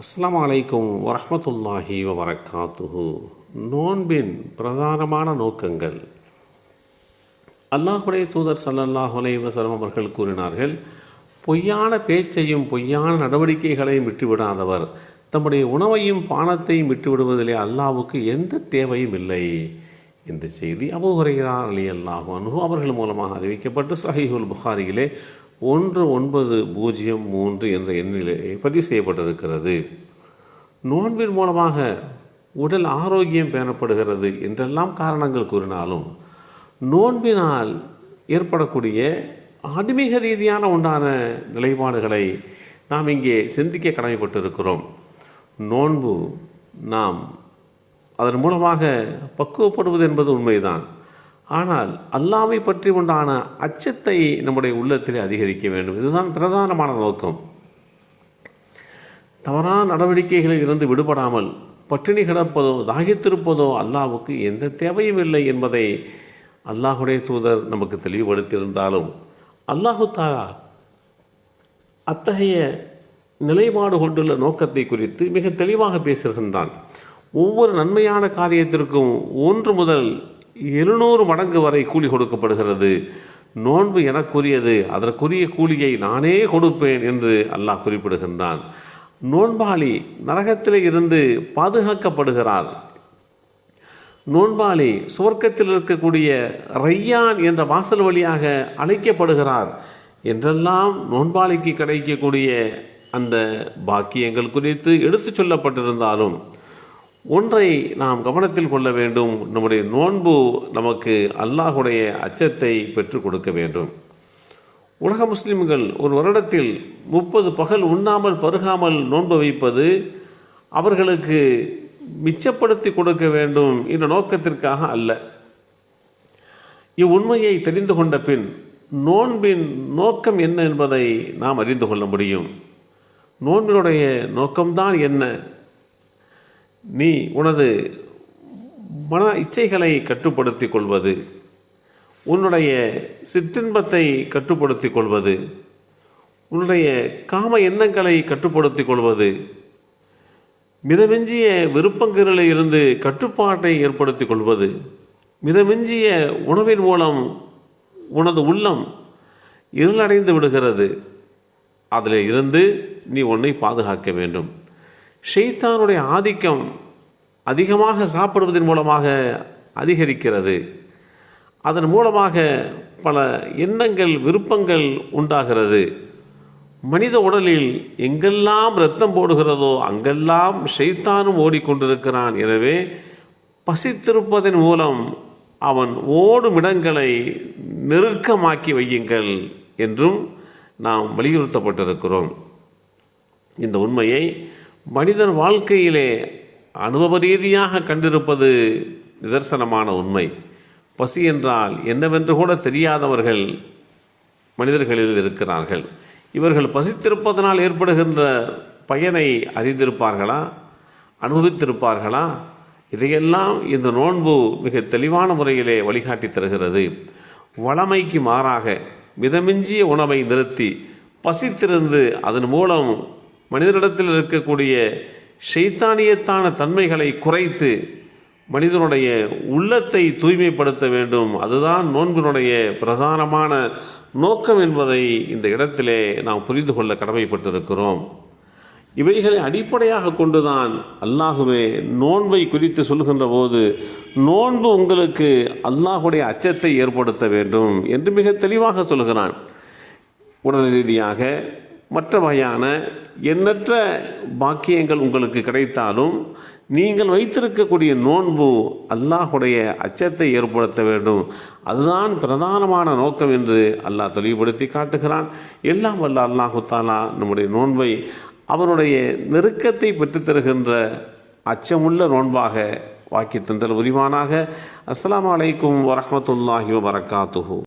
அஸ்லாம் அலைக்கும் வரமத்துல்லாஹி வபரகாத்துஹு. நோன்பின் பிரதானமான நோக்கங்கள். அல்லாஹுடைய தூதர் சல்லல்லாஹ் வசலம் அவர்கள் கூறினார்கள் பொய்யான பேச்சையும் பொய்யான நடவடிக்கைகளையும் விட்டுவிடாதவர். தம்முடைய உணவையும் பானத்தையும் விட்டுவிடுவதிலே அல்லாவுக்கு எந்த தேவையும் இல்லை. இந்த செய்தி அபூ ஹுரைரா அலி அல்லாஹு அனுகு அவர்கள் மூலமாக அறிவிக்கப்பட்டு சஹீஹுல் புகாரியிலே ஒன்று ஒன்பது பூஜ்ஜியம் மூன்று என்ற எண்ணிலே பதிவு செய்யப்பட்டிருக்கிறது. நோன்பின் மூலமாக உடல் ஆரோக்கியம் பேணப்படுகிறது என்றெல்லாம் காரணங்கள் கூறினாலும் நோன்பினால் ஏற்படக்கூடிய ஆன்மீக ரீதியான உண்டான நிலைப்பாடுகளை நாம் இங்கே சிந்திக்க கடமைப்பட்டிருக்கிறோம். நோன்பு நாம் அதன் மூலமாக பக்குவப்படுவது என்பது உண்மைதான். ஆனால் அல்லாமை பற்றி உண்டான அச்சத்தை நம்முடைய உள்ளத்தில் அதிகரிக்க வேண்டும். இதுதான் பிரதானமான நோக்கம். தவறான நடவடிக்கைகளில் இருந்து விடுபடாமல் பட்டினி கிடப்பதோ தாகித்திருப்பதோ அல்லாவுக்கு எந்த தேவையும் இல்லை என்பதை அல்லாஹுடைய தூதர் நமக்கு தெளிவுபடுத்தியிருந்தாலும் அல்லாஹு தாரா அத்தகைய நிலைப்பாடு கொண்டுள்ள நோக்கத்தை குறித்து மிக தெளிவாக பேசுகின்றான். ஒவ்வொரு நன்மையான காரியத்திற்கும் ஒன்று முதல் இருநூறு மடங்கு வரை கூலி கொடுக்கப்படுகிறது. நோன்பு எனக்குரியது. அதற்குரிய கூலியை நானே கொடுப்பேன் என்று அல்லாஹ் குறிப்பிடுகின்றான். நோன்பாளி நரகத்திலே இருந்து பாதுகாக்கப்படுகிறார். நோன்பாளி சுவர்க்கத்தில் இருக்கக்கூடிய ரையான் என்ற வாசல் வழியாக அழைக்கப்படுகிறார். என்றெல்லாம் நோன்பாளிக்கு கிடைக்கக்கூடிய அந்த பாக்கியங்கள் குறித்து எடுத்துச் சொல்லப்பட்டிருந்தாலும் ஒன்றை நாம் கவனத்தில் கொள்ள வேண்டும். நம்முடைய நோன்பு நமக்கு அல்லாஹுடைய அச்சத்தை பெற்றுக் கொடுக்க வேண்டும். உலக முஸ்லிம்கள் ஒரு வருடத்தில் முப்பது பகல் உண்ணாமல் பருகாமல் நோன்பு வைப்பது அவர்களுக்கு மிச்சப்படுத்தி கொடுக்க வேண்டும் என்ற நோக்கத்திற்காக அல்ல. இவ்வுண்மையை தெரிந்து கொண்ட பின் நோன்பின் நோக்கம் என்ன என்பதை நாம் அறிந்து கொள்ள முடியும். நோன்பினுடைய நோக்கம்தான் என்ன? நீ உனது மன இச்சைகளை கட்டுப்படுத்திக் கொள்வது உன்னுடைய சிற்றின்பத்தை கட்டுப்படுத்திக் கொள்வது உன்னுடைய காம எண்ணங்களை கட்டுப்படுத்திக் கொள்வது மிதமிஞ்சிய விருப்பங்களில் இருந்து கட்டுப்பாட்டை ஏற்படுத்திக் கொள்வது மிதமிஞ்சிய உணவின் மூலம் உனது உள்ளம் இருளடைந்து விடுகிறது. அதில் இருந்து நீ உன்னை பாதுகாக்க வேண்டும். ஷெய்தானுடைய ஆதிக்கம் அதிகமாக சாப்பிடுவதன் மூலமாக அதிகரிக்கிறது. அதன் மூலமாக பல எண்ணங்கள் விருப்பங்கள் உண்டாகிறது. மனித உடலில் எங்கெல்லாம் ரத்தம் போடுகிறதோ அங்கெல்லாம் ஷெய்தானும் ஓடிக்கொண்டிருக்கிறான். எனவே பசித்திருப்பதன் மூலம் அவன் ஓடும் இடங்களை நெருக்கமாக்கி வையுங்கள் என்றும் நாம் வலியுறுத்தப்பட்டிருக்கிறோம். இந்த உண்மையை மனிதன் வாழ்க்கையிலே அனுபவ ரீதியாக கண்டிருப்பது நிதர்சனமான உண்மை. பசி என்றால் என்னவென்று கூட தெரியாதவர்கள் மனிதர்களில் இருக்கிறார்கள். இவர்கள் பசித்திருப்பதனால் ஏற்படுகின்ற பயனை அறிந்திருப்பார்களா? அனுபவித்திருப்பார்களா? இதையெல்லாம் இந்த நோன்பு மிக தெளிவான முறையிலே வழிகாட்டி தருகிறது. வளமைக்கு மாறாக மிதமிஞ்சிய உணவை நிறுத்தி பசித்திருந்து அதன் மூலம் மனிதனிடத்தில் இருக்கக்கூடிய ஷைத்தானியத்தான தன்மைகளை குறைத்து மனிதனுடைய உள்ளத்தை தூய்மைப்படுத்த வேண்டும். அதுதான் நோன்பினுடைய பிரதானமான நோக்கம் என்பதை இந்த இடத்திலே நாம் புரிந்து கொள்ள கடமைப்பட்டிருக்கிறோம். இவைகளை அடிப்படையாக கொண்டுதான் அல்லாஹுவே நோன்பை குறித்து சொல்கின்ற போது நோன்பு உங்களுக்கு அல்லாஹுடைய அச்சத்தை ஏற்படுத்த வேண்டும் என்று மிக தெளிவாக சொல்கிறான் உடல் ரீதியாக மற்ற வகையான எண்ணற்ற பாக்கியங்கள் உங்களுக்கு கிடைத்தாலும் நீங்கள் வைத்திருக்கக்கூடிய நோன்பு அல்லாஹுடைய அச்சத்தை ஏற்படுத்த வேண்டும். அதுதான் பிரதானமான நோக்கம் என்று அல்லாஹ் தெளிவுபடுத்தி காட்டுகிறான். எல்லாம் வல்ல அல்லாஹு தாலா நம்முடைய நோன்பை அவனுடைய நெருக்கத்தை பெற்றுத்தருகின்ற அச்சமுள்ள நோன்பாக வாக்கி தந்தல் உரிமானாக அஸ்லாம் வலைக்கும் வரமத்துல்லாஹி வரகாத்துஹூ